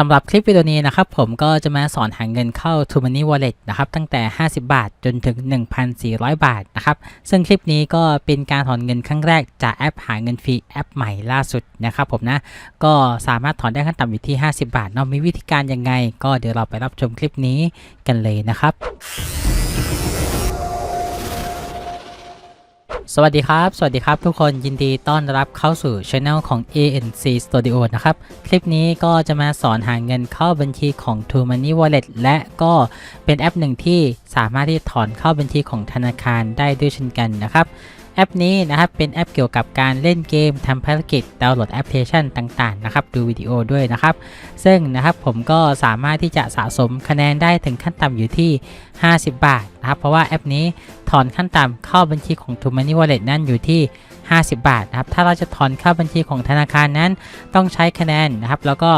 สำหรับคลิปวิดีโอนี้นะครับผมก็จะมาสอนหาเงินเข้า t o Money Wallet นะครับตั้งแต่ 50 บาทจนถึง 1,400 บาทนะครับซึ่งคลิปนี้ก็เป็นการถอนเงินครั้งแรกจากแอปหาเงินฟรีแอปใหม่ล่าสุดนะครับผมนะก็สามารถถอนได้ขั้นต่ำอยู่ที่ 50 บาทเนาะมีวิธีการยังไง ก็เดี๋ยวเราไปรับชมคลิปนี้กันเลยนะครับ สวัสดีครับ สวัสดีครับทุกคนยินดีต้อนรับเข้าสู่ช anel ของ ANC Studio นะครับ คลิปนี้ก็จะมาสอนหาเงินเข้าบัญชีของ t o Money Wallet และก็เป็นแอปหนึ่งที่สามารถที่ถอนเข้าบัญชีของธนาคารได้ด้วยเช่นกันนะครับ แอปนี้นะครับเป็นแอปเกี่ยวกับการเล่นเกมทำภารกิจดาวน์โหลดแอปพลิเคชันต่างๆนะครับดูวิดีโอด้วยนะครับ ซึ่งนะครับผมก็สามารถที่จะสะสมคะแนนได้ถึงขั้นต่ำอยู่ที่ 50 บาทนะครับเพราะว่าแอปนี้ถอนขั้นต่ำเข้าบัญชีของ t o Money Wallet นั่นอยู่ที่ 50 บาทนะครับถ้าเราจะถอนเข้าบัญชีของธนาคารนั้น ต้องใช้คะแนนนะครับแล้วก็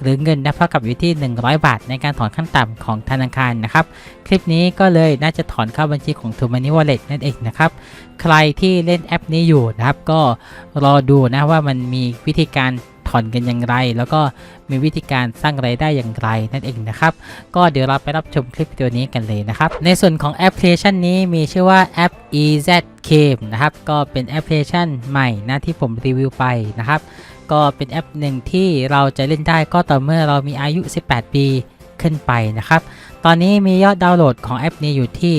หรือเงินนะเท่ากับอยู่ที่ 100 บาท ในการถอนขั้นต่ำของธนาคารนะครับคลิปนี้ก็เลยน่าจะถอนเข้าบัญชีของ t o Money Wallet นั่นเองนะครับใครที่เล่นแอปนี้อยู่นะครับก็รอดูนะว่ามันมีวิธีการ ถอนเงินอย่างไร แล้วก็มีวิธีการสร้างไรายได้อย่างไรนั่นเองนะครับ ก็เดี๋ยวเราไปรับชมคลิปวิดีโอนี้กันเลยนะครับ ในส่วนของแอปพลิเคชันนี้มีชื่อว่าแอป EZ Game นะครับ ก็เป็นแอปพลิเคชันใหม่นะที่ผมรีวิวไปนะครับ ก็เป็นแอปหนึ่งที่เราจะเล่นได้ก็ต่อเมื่อเรามีอายุ 18 ปีขึ้นไปนะครับ ตอนนี้มียอดดาวน์โหลดของแอปนี้อยู่ที่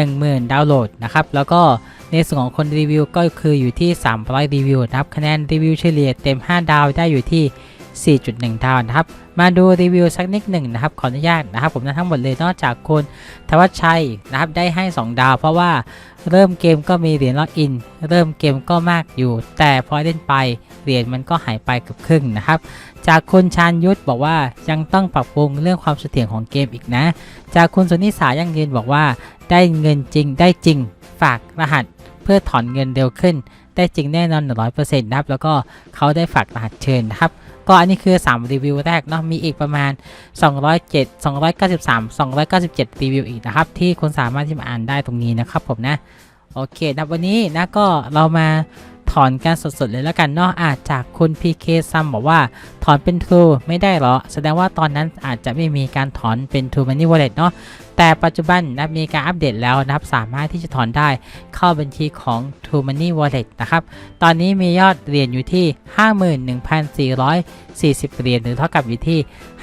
10,000 ดาวน์โหลดนะครับ แล้วก็ในส่วนของคนรีวิวก็คืออยู่ที่ 300 รีวิวนะครับ คะแนนรีวิวเฉลี่ยเต็ม 5 ดาวได้อยู่ที่ 4.1ดาวนะครับ มาดูรีวิวสักนิดหนึ่งนะครับขออนุญาตนะครับ ผมนะทั้งหมดเลยนอกจากคุณทวัชชัยนะครับได้ให้ 2 ดาว เพราะว่าเริ่มเกมก็มีเหรียญล็อกอิน เริ่มเกมก็มากอยู่ แต่พอเล่นไปเหรียญมันก็หายไปเกือบครึ่งนะครับ จากคุณชาญยุทธบอกว่ายังต้องปรับปรุงเรื่องความเสถียรของเกมอีกนะ จากคุณสุนิสายังยืนบอกว่า ได้เงินจริงได้จริงฝากรหัสเพื่อถอนเงินเร็วขึ้น ได้จริงแน่นอน 100%นะครับ แล้วก็เขาได้ฝากรหัสเชิญนะครับ ก็อันนี้คือ 3 รีวิวแรกเนาะมีอีกประมาณ 207 293 297 รีวิวอีกนะครับ ที่คุณสามารถที่มาอ่านได้ตรงนี้นะครับผมนะ โอเคนะวันนี้นะก็เรามา ถอนกันสดๆเลยแล้วกันเนาะอาจจากคุณ PK ซัมบอกว่า ถอนเป็น True ไม่ได้หรอ แสดงว่าตอนนั้นอาจจะไม่มีการถอนเป็น True Money Wallet เนาะแต่ปัจจุบันนะมีการอัปเดตแล้วนะครับสามารถที่จะถอนได้เข้าบัญชีของ True Money Wallet นะครับ ตอนนี้มียอดเหรียญอยู่ที่ 51,440 เหรียญหรือเท่ากับอยู่ที่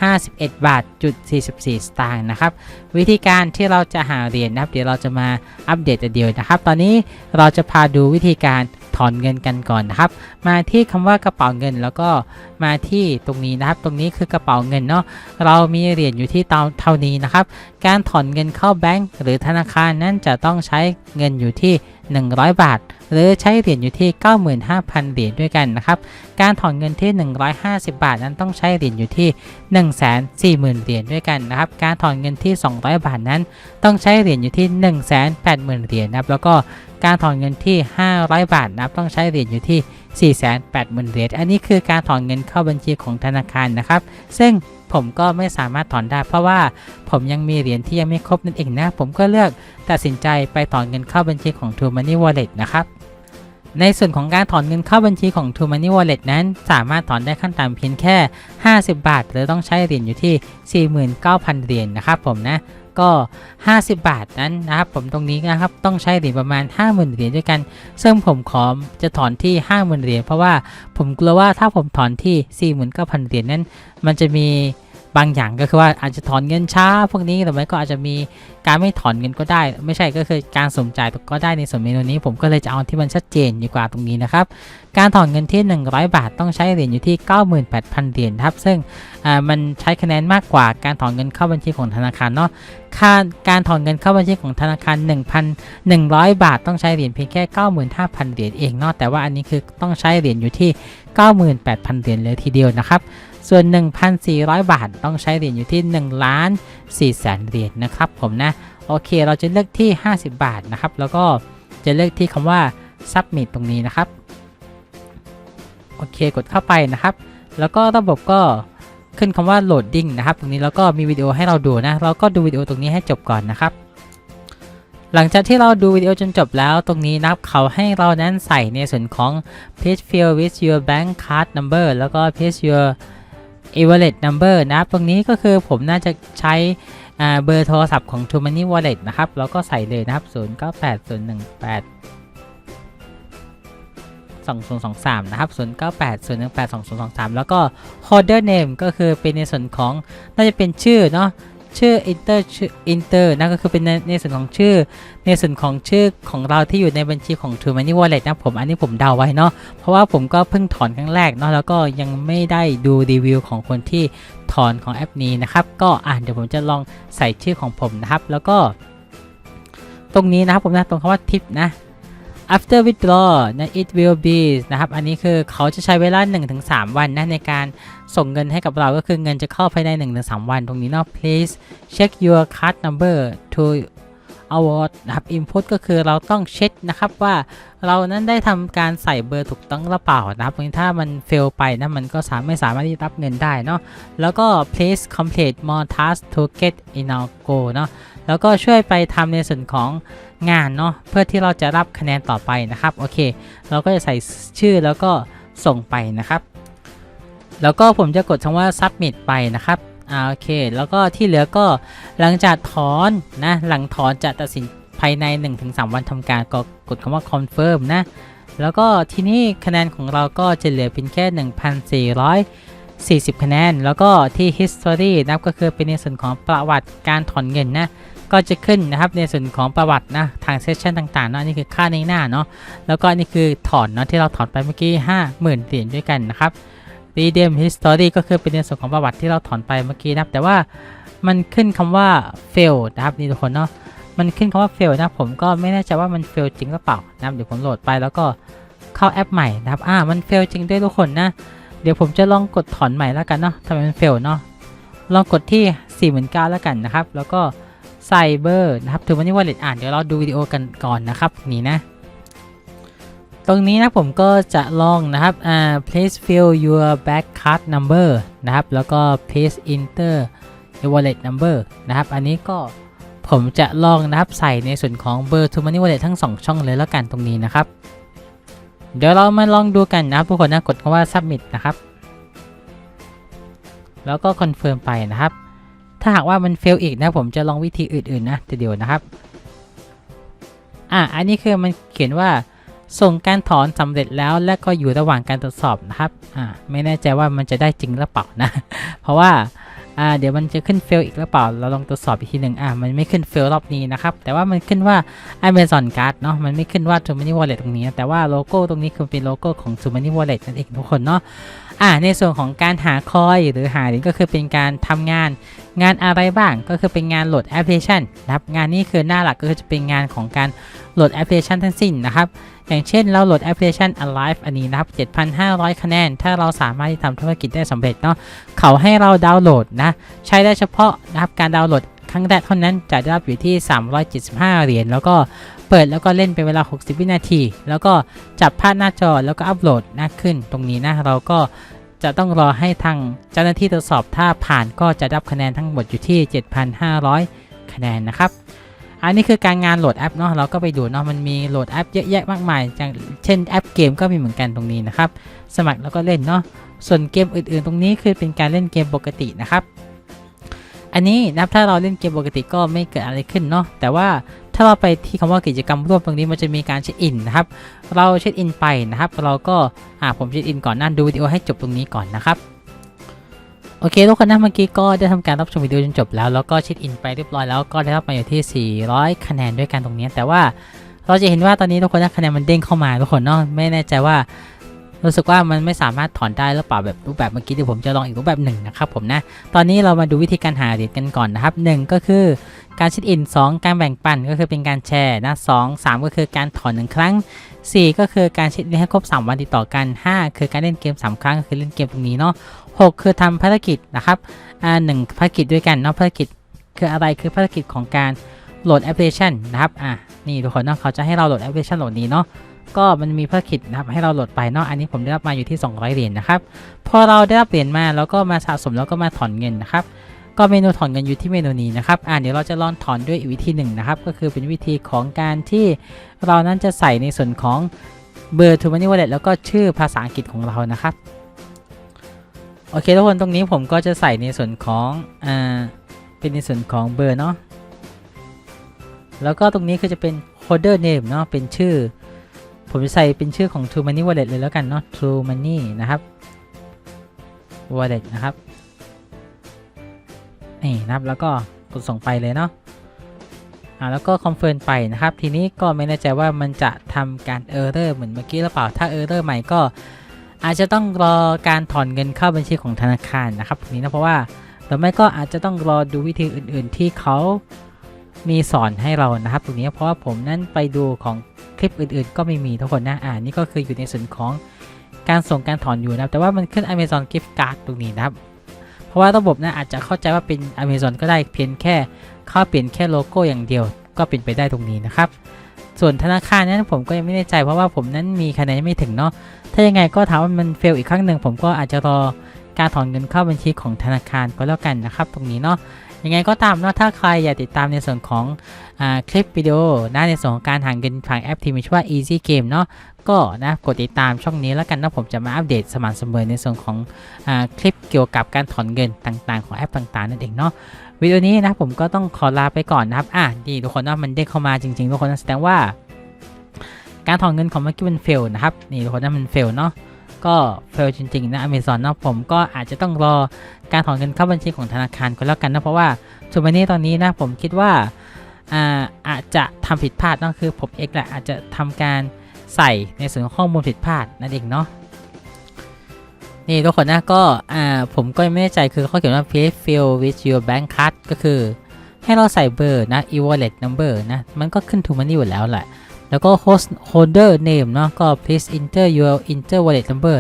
51 บาทจุด44 สตางค์นะครับ วิธีการที่เราจะหาเหรียญนะครับ เดี๋ยวเราจะมาอัปเดตแต่เดียวนะครับ ตอนนี้เราจะพาดูวิธีการ อนเงินกันก่อนนะครับ มาที่คำว่ากระเป๋าเงินแล้วก็มาที่ตรงนี้นะครับ ตรงนี้คือกระเป๋าเงินเนาะเรามีเหรียญอยู่ที่เท่านี้นะครับการถอนเงินเข้าแบงก์หรือธนาคารนั้นจะต้องใช้เงินอยู่ที่ 100 บาท หรือใช้เหรียญอยู่ที่ 95,000 เหรียญด้วยกันนะครับ การถอนเงินที่ 150 บาทนั้นต้องใช้เหรียญอยู่ที่ 140,000 เหรียญด้วยกันนะครับ การถอนเงินที่ 200 บาทนั้น ต้องใช้เหรียญอยู่ที่ 180,000 เหรียญนะครับ แล้วก็การถอนเงินที่ 500 บาทนะครับ ต้องใช้เหรียญอยู่ที่ 480,000 เหรียญ อันนี้คือการถอนเงินเข้าบัญชีของธนาคารนะครับ ซึ่ง ผมก็ไม่สามารถถอนได้ เพราะว่าผมยังมีเหรียญที่ยังไม่ครบนั่นเองนะ ผมก็เลือกตัดสินใจไปถอนเงินเข้าบัญชีของ True Money Wallet นะครับในส่วนของการถอนเงินเข้าบัญชีของ True Money Wallet นั้น สามารถถอนได้ขั้นต่ำเพียงแค่ 50 บาท หรือต้องใช้เหรียญอยู่ที่ 49,000 เหรียญนะครับผมนะ ก็ 50 บาทนั้นนะครับผมตรงนี้นะครับต้องใช้เหรียญประมาณ 50,000เหรียญด้วยกัน ซึ่งผมขอจะถอนที่ 50,000เหรียญเพราะว่าผมกลัวว่าถ้าผมถอนที่ 49,000เหรียญนั้น มันจะมี บางอย่างก็คือว่าอาจจะถอนเงินช้าพวกนี้หรือไม่ก็อาจจะมีการไม่ถอนเงินก็ได้ ไม่ใช่ก็คือการสมจ่ายก็ได้ในส่วนเมนูนี้ ผมก็เลยจะเอาที่มันชัดเจนดีกว่าตรงนี้นะครับ การถอนเงินที่ 100 บาทต้องใช้เหรียญอยู่ที่ 98,000เหรียญครับซึ่งมันใช้คะแนนมากกว่าการถอนเงินเข้าบัญชีของธนาคารเนาะค่าการถอนเงินเข้าบัญชีของธนาคาร 1,100 บาทต้องใช้เหรียญเพียงแค่ 95,000เหรียญเองเนาะแต่ว่าอันนี้คือต้องใช้เหรียญอยู่ที่ 98,000เหรียญเลยทีเดียวนะครับ ส่วน 1,400 บาท ต้องใช้เหรียญอยู่ที่1ล้าน4แสนเหรียญนะครับผมนะ โอเคเราจะเลือกที่ 50 บาทนะครับ แล้วก็จะเลือกที่คำว่า submit ตรงนี้นะครับ โอเคกดเข้าไปนะครับ แล้วก็ระบบก็ขึ้นคำว่า loading นะครับ ตรงนี้แล้วก็มีวิดีโอให้เราดูนะ เราก็ดูวิดีโอตรงนี้ให้จบก่อนนะครับหลังจากที่เราดูวิดีโอจนจบแล้วตรงนี้นะครับเขาให้เรานั้นใส่ในส่วนของ please fill with your bank card number แล้วก็ please your wallet number นะครับตรงนี้ก็คือผมน่าจะใช้เบอร์โทรศัพท์ของ t o m a n y Wallet นะครับแล้วก็ใส่เลยนะครับ 0 9 8 0 1 8 2023 นะครับ 0 9 8 0 1 8 2023 แล้วก็ holder name ก็คือเป็นในส่วนของน่าจะเป็นชื่อเนาะ ชื่อ inter ชื่อ inter นั่นก็คือเป็นในในส่วนของชื่อ ในส่วนของชื่อของเราที่อยู่ในบัญชีของ True Money Wallet นะผมอันนี้ผมเดาไว้เนาะเพราะว่าผมก็เพิ่งถอนครั้งแรกเนาะแล้วก็ยังไม่ได้ดูรีวิวของคนที่ถอนของแอปนี้นะครับ ก็อ่านเดี๋ยวผมจะลองใส่ชื่อของผมนะครับ แล้วก็ ตรงนี้นะครับผมนะตรงคำว่าทิปนะ after withdraw นะ it will be นะครับ อันนี้คือเขาจะใช้เวลา 1-3 วันนะในการส่งเงินให้กับเราก็คือเงินจะเข้าภายใน 1-3 วัน ตรงนี้เนาะ please check your card number to award นะครับ input ก็คือเราต้องเช็คนะครับว่าเรานั้นได้ทำการใส่เบอร์ถูกต้องหรือเปล่านะครับเพราะถ้ามัน fail ไปนะมันก็สามไม่สามารถที่รับเงินได้เนาะ แล้วก็ please complete more tasks to get in our goal เนาะแล้วก็ช่วยไปทำในส่วนของงานเนาะเพื่อที่เราจะรับคะแนนต่อไปนะครับโอเค เราก็จะใส่ชื่อแล้วก็ส่งไปนะครับ แล้วก็ผมจะกดคำว่า submit ไปนะครับอ่าโอเค แล้วก็ที่เหลือก็หลังจากถอนนะหลังถอนจะตัดสินภายใน 1-3 วันทำการก็กดคำว่า confirm นะแล้วก็ที่นี้คะแนนของเราก็จะเหลือเพียงแค่ 40 คะแนน แล้วก็ที่ history นะครับก็คือเป็นในส่วนของประวัติการถอนเงินนะก็จะขึ้นนะครับในส่วนของประวัตินะทางเซสชันต่างๆเนาะนี่คือค่าในหน้าเนาะแล้วก็นนี่คือถอนเนาะที่เราถอนไปเมื่อกี้ 50,000เหรียญด้วยกันนะครับ redeem history ก็คือเป็นในส่วนของประวัติที่เราถอนไปเมื่อกี้นะครับแต่ว่ามันขึ้นคำว่า fail นะครับนี่ทุกคนเนาะมันขึ้นคำว่า fail นะผมก็ไม่แน่ใจว่ามัน fail จริงหรือเปล่านะครับเดี๋ยวผมโหลดไปแล้วก็เข้าแอปใหม่นะครับอ่ามัน fail จริงด้วยทุกคนนะ เดี๋ยวผมจะลองกดถอนใหม่แล้วกันเนาะทำไมมัน fail เนาะลองกดที่ 49,000แล้วกันนะครับ แล้วก็ใส่เบอร์นะครับถึงวันนี้ wallet อ่านเดี๋ยวเราดูวิดีโอกันก่อนนะครับนี่นะ ตรงนี้นะผมก็จะลองนะครับอ่า please fill your back card number นะครับ แล้วก็ please enter your wallet number นะครับ อันนี้ก็ผมจะลองนะครับใส่ในส่วนของเบอร์ to money wallet ทั้ง 2 ช่องเลยแล้วกันตรงนี้นะครับ เดี๋ยวเรามาลองดูกันนะครับทุกคนนะกดคำว่า submit นะครับ แล้วก็ confirm ไปนะครับ ถ้าหากว่ามัน fail อีกนะผมจะลองวิธีอื่นๆนะแต่เดี๋ยวนะครับ อะอันนี้คือมันเขียนว่าส่งการถอนสำเร็จแล้วและก็อยู่ระหว่างการตรวจสอบนะครับ อ่า ไม่แน่ใจว่ามันจะได้จริงหรือเปล่านะ เพราะว่า อ่าเดี๋ยวมันจะขึ้น fail อีกหรือเปล่า เราลองตรวจสอบอีกทีหนึ่งอ่ามันไม่ขึ้น fail รอบนี้นะครับ แต่ว่ามันขึ้นว่า Amazon Card เนาะ มันไม่ขึ้นว่า t o m a n y Wallet ตรงนี้ แต่ว่าโลโก้ตรงนี้คือเป็นโลโก้ของ t o m a n y Wallet นั่นเองทุกคนเนาะ อ่า ในส่วนของการหาคอยหรือหาเหรียญก็คือเป็นการทำงาน งานอะไรบ้างก็คือเป็นงานโหลดแอปพลิเคชันนะครับงานนี้คือหน้าหลักก็คือจะเป็นงานของการโหลดแอปพลิเคชันทั้งสิ้นนะครับอย่างเช่นเราโหลดแอปพลิเคชัน Alive อันนี้นะครับ 7,500 คะแนน ถ้าเราสามารถที่ทำธุรกิจได้สำเร็จเนาะเขาให้เราดาวน์โหลดนะ ใช้ได้เฉพาะนะครับการดาวน์โหลดครั้งแรกเท่านั้นจะได้รับอยู่ที่ 375 เหรียญ แล้วก็เปิดแล้วก็เล่นเป็นเวลา 60 วินาที แล้วก็จับภาพหน้าจอแล้วก็อัปโหลดนะขึ้นตรงนี้นะ เราก็ จะต้องรอให้ทางเจ้าหน้าที่ตรวจสอบถ้าผ่านก็จะรับคะแนนทั้งหมดอยู่ที่ 7,500 คะแนนนะครับ อันนี้คือการงานโหลดแอปเนาะเราก็ไปดูเนาะมันมีโหลดแอปเยอะแยะมากมายอย่างเช่นแอปเกมก็มีเหมือนกันตรงนี้นะครับ สมัครแล้วก็เล่นเนาะส่วนเกมอื่นๆ ตรงนี้คือเป็นการเล่นเกมปกตินะครับอันนี้นับถ้าเราเล่นเกมปกติก็ไม่เกิดอะไรขึ้นเนาะแต่ว่า ถ้าเราไปที่คำว่ากิจกรรมร่วมตรงนี้มันจะมีการเช็คอินนะครับ เราเช็คอินไปนะครับ เราก็อ่าผมเช็คอินก่อนนั่นดูวิดีโอให้จบตรงนี้ก่อนนะครับโอเคทุกคนนะเมื่อกี้ก็ได้ทำการรับชมวิดีโอจนจบแล้ว แล้วก็เช็คอินไปเรียบร้อยแล้วก็ได้รับมาอยู่ที่ 400 คะแนนด้วยกันตรงนี้ แต่ว่าเราจะเห็นว่าตอนนี้ทุกคนนะคะแนนมันเด้งเข้ามาทุกคนเนาะไม่แน่ใจว่า รู้สึกว่ามันไม่สามารถถอนได้หรือเปล่าแบบรูปแบบเมื่อกี้เดี๋ยวผมจะลองอีกรูปแบบหนึ่งนะครับผมนะ ตอนนี้เรามาดูวิธีการหาเหรียญกันก่อนนะครับ 1 ก็คือการเช็คอิน 2 การแบ่งปันก็คือเป็นการแชร์นะ2 3ก็คือการถอนหนึ่งครั้ง 4 ก็คือการเช็คอินให้ครบ 3 วันติดต่อกัน 5 คือการเล่นเกม 3 ครั้งก็คือเล่นเกมตรงนี้เนาะ6คือทำภารกิจนะครับอ่าหนึ่งภารกิจด้วยกันเนาะภารกิจคืออะไรคือภารกิจของการโหลดแอปพลิเคชันนะครับอะนี่ทุกคนเนาะเขาจะให้เราโหลดแอปพลิเคชันโหลดนี้เนาะ ก็มันมีภารกิจนะครับให้เราโหลดไปเนาะอันนี้ผมได้รับมาอยู่ที่ 200 เหรียญนะครับพอเราได้รับเหรียญมาแล้วก็มาสะสมแล้วก็มาถอนเงินนะครับก็เมนูถอนเงินอยู่ที่เมนูนี้นะครับอ่าเดี๋ยวเราจะลองถอนด้วยอีกวิธีหนึ่งนะครับก็คือเป็นวิธีของการที่เรานั้นจะใส่ในส่วนของเบอร์ t o Money Wallet แล้วก็ชื่อภาษาอังกฤษของเรานะครับโอเคทุกคนตรงนี้ผมก็จะใส่ในส่วนของอ่าเป็นในส่วนของเบอร์เนาะแล้วก็ตรงนี้คือจะเป็น holder name เนาะเป็นชื่อ ผมจะใส่เป็นชื่อของ True Money Wallet เลยแล้วกันเนาะ True Money นะครับ Wallet นะครับนี่นะครับแล้วก็กดส่งไปเลยเนาะอ่าแล้วก็คอนเฟิร์มไปนะครับ ทีนี้ก็ไม่แน่ใจว่ามันจะทำการ error เหมือนเมื่อกี้หรือเปล่า ถ้า error ใหม่ก็ อาจจะต้องรอการถอนเงินเข้าบัญชีของธนาคารนะครับตรงนี้นะเพราะว่าหรือไม่ก็อาจจะต้องรอดูวิธีอื่น ๆ ที่เขามีสอนให้เรานะครับ ตรงนี้เพราะว่าผมนั้นไปดูของ คลิปอื่นๆ ก็ไม่มีทุกคนนะ อ่านี่ก็คืออยู่ในส่วนของการส่งการถอนอยู่นะครับแต่ว่ามันขึ้น Amazon Gift Card ตรงนี้นะครับ เพราะว่าระบบนะอาจจะเข้าใจว่าเป็น Amazon ก็ได้เพียงแค่เข้าเปลี่ยนแค่โลโก้อย่างเดียว ก็เป็นไปได้ตรงนี้นะครับ ส่วนธนาคารนั้นผมก็ยังไม่แน่ใจเพราะว่าผมนั้นมีคะแนนไม่ถึงเนาะ ถ้ายังไงก็ถามว่ามันเฟลอีกครั้งหนึ่งผมก็อาจจะรอการถอนเงินเข้าบัญชีของธนาคารก็แล้วกันนะครับ ตรงนี้เนาะ ยังไงก็ตามเนาะถ้าใครอยากติดตามในส่วนของอคลิปวิดีโอนะในส่วนของการหาเงินผ่านแอปที่มีชื่อว่า Easy Game เนาะก็นะกดติดตามช่องนี้แล้วกันนะผมจะมาอัปเดตสม่ำเสมอในส่วนของอคลิปเกี่ยวกับการถอนเงินต่างๆ ของแอปต่างๆนั่นเองเนาะวิดีโอนี้นะผมก็ต้องขอลาไปก่อนนะครับอะดีทุกคนว่ามันได้เข้ามาจริงๆทุกคนแสดงว่า การถอนเงินของเมื่อกี้มันเฟลนะครับนี่ทุกคนนะมันเฟลเนาะ ก็เฟลจริงๆนะ Amazon เนาะผมก็อาจจะต้องรอการถอนเงินเข้าบัญชีของธนาคารก็แล้วกันนะ เพราะว่าส่วนวันนี้ตอนนี้นะผมคิดว่าอาอาจจะทำผิดพลาดเนาะคือผมเองแหละอาจจะทำการใส่ในส่วนของข้อมูลผิดพลาดนั่นเองเนาะนี่ทุกคนนะก็อ่าผมก็ยังไม่แน่ใจคือเขาเขียนว่า please fill with your bank card ก็คือให้เราใส่เบอร์นะ e-wallet number นะ มันก็ขึ้น to money อยู่แล้วแหละ แล้วก็ host holder name เนาะก็ please enter your enter wallet number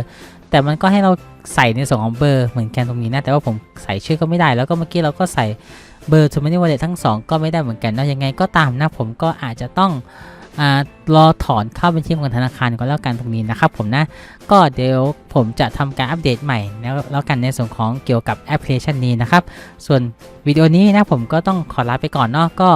แต่มันก็ให้เราใส่ในส่วนของเบอร์เหมือนกันตรงนี้นะ แต่ว่าผมใส่ชื่อก็ไม่ได้ แล้วก็เมื่อกี้เราก็ใส่เบอร์ to money wallet ทั้ง 2 ก็ไม่ได้เหมือนกันเนาะยังไงก็ตามนะ ผมก็อาจจะต้องรอถอนเข้าบัญชีของธนาคารก็แล้วกันตรงนี้นะครับผมนะ ก็เดี๋ยวผมจะทำการอัปเดตใหม่แล้วแล้วกันในส่วนของเกี่ยวกับแอปพลิเคชันนี้นะครับ ส่วนวิดีโอนี้นะผมก็ต้องขอลาไปก่อนเนาะก็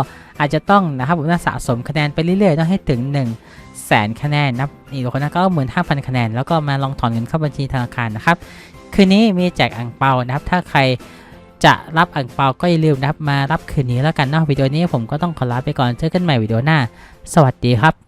อาจจะต้องนะครับผมน่าสะสมคะแนนไปเรื่อยๆต้องให้ถึง 1 0 0 0 0แสนคะแนนนับอีกคนนะก็เหมือนท่าพันคะแนน แล้วก็มาลองถอนเงินเข้าบัญชีธนาคารนะครับ คืนนี้มีแจกอ่างเปานะครับ ถ้าใครจะรับอ่างเปาก็อย่าลืมนะครับมารับคืนนี้แล้วกันเนาะวิดีโอนี้ผมก็ต้องขอลาไปก่อนเจอกันใหม่วิดีโอหน้า สวัสดีครับ